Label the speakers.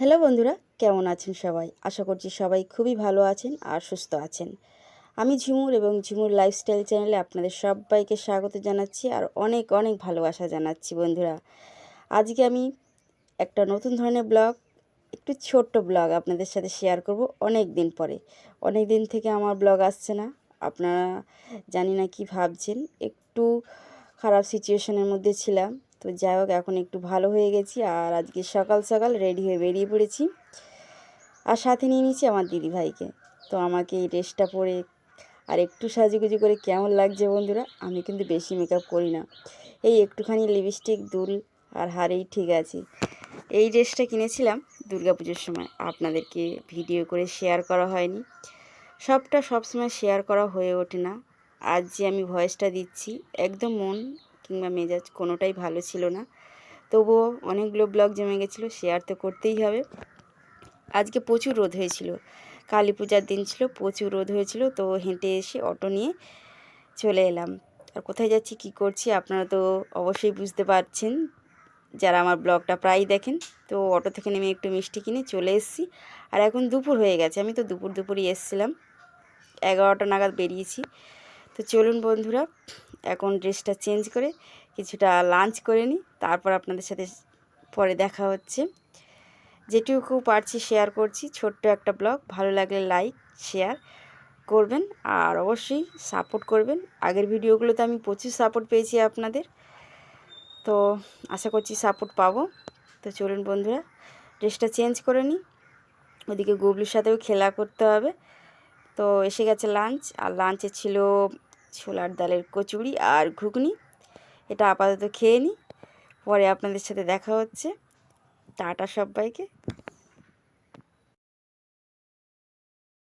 Speaker 1: Hello বন্ধুরা, কেমন আছেন সবাই? আশা করছি সবাই খুবই ভালো আছেন আর সুস্থ আছেন। আমি ঝিমুর এবং ঝিমুর লাইফস্টাইল চ্যানেলে আপনাদের সবাইকে স্বাগত জানাচ্ছি আর অনেক অনেক ভালোবাসা জানাচ্ছি বন্ধুরা। আজকে আমি একটা নতুন ধরনের ব্লগ একটু ছোট্ট ব্লগ আপনাদের সাথে শেয়ার করব অনেক দিন পরে। অনেক দিন থেকে আমার ব্লগ আসছে না, আপনারা জানি না কি ভাবছেন। একটু খারাপ সিচুয়েশনের মধ্যে ছিলাম তো যাই হোক, এখন একটু ভালো হয়ে গেছি আর আজকে সকাল সকাল রেডি হয়ে বেরিয়ে পড়েছি। আর সাথে নিয়ে নিয়েছি আমার দিদিভাইকে তো আমাকে এই ড্রেসটা পরে আর একটু সাজুগুজু করে কেমন লাগছে বন্ধুরা, আমি কিন্তু বেশি মেকআপ করি না। এই একটুখানি লিপস্টিক দুল আর হারেই ঠিক আছে। এই ড্রেসটা কিনেছিলাম দুর্গাপুজোর সময়, আপনাদেরকে ভিডিও করে শেয়ার করা হয়নি। সবটা সবসময় শেয়ার করা হয়ে ওঠে না। আজ যে আমি ভয়েসটা দিচ্ছি, একদম মন কিংবা মেজাজ কোনোটাই ভালো ছিল না। তবুও অনেকগুলো ব্লগ জমে গেছিল শেয়ার তো করতেই হবে। আজকে প্রচুর রোদ হয়েছিল। কালী পূজার দিন ছিল, প্রচুর রোদ হয়েছিল, তো হেঁটে এসে অটো নিয়ে চলে এলাম। আর কোথায় যাচ্ছি, কি করছি, আপনারা তো অবশ্যই বুঝতে পারছেন, যারা আমার ব্লগটা প্রায়ই দেখেন। তো অটো থেকে নেমে একটু মিষ্টি কিনে চলে এসেছি। আর এখন দুপুর হয়ে গেছে, আমি তো দুপুর দুপুরই এসেছিলাম। এগারোটা নাগাদ বেরিয়েছি। তো চলুন বন্ধুরা এখন ড্রেসটা চেঞ্জ করে কিছুটা লাঞ্চ করে নিই। তারপর আপনাদের সাথে পরে দেখা হচ্ছে। যেটুকু পারছি শেয়ার করছি। ছোট্ট একটা ব্লগ। ভালো লাগলে লাইক, শেয়ার করবেন আর অবশ্যই সাপোর্ট করবেন। আগের ভিডিওগুলোতে আমি প্রচুর সাপোর্ট পেয়েছি আপনাদের। তো আশা করছি সাপোর্ট পাবো। তো চলুন বন্ধুরা, ড্রেসটা চেঞ্জ করে নিই। ওদিকে গুবলুর সাথেও খেলা করতে হবে। তো এসে গেছে লাঞ্চ। আর লাঞ্চে ছিল ছোলার ডালের কচুরি আর ঘুগনি। এটা আপাতত খেয়ে নিই পরে আপনাদের সাথে দেখা হচ্ছে। টাটা সবাইকে।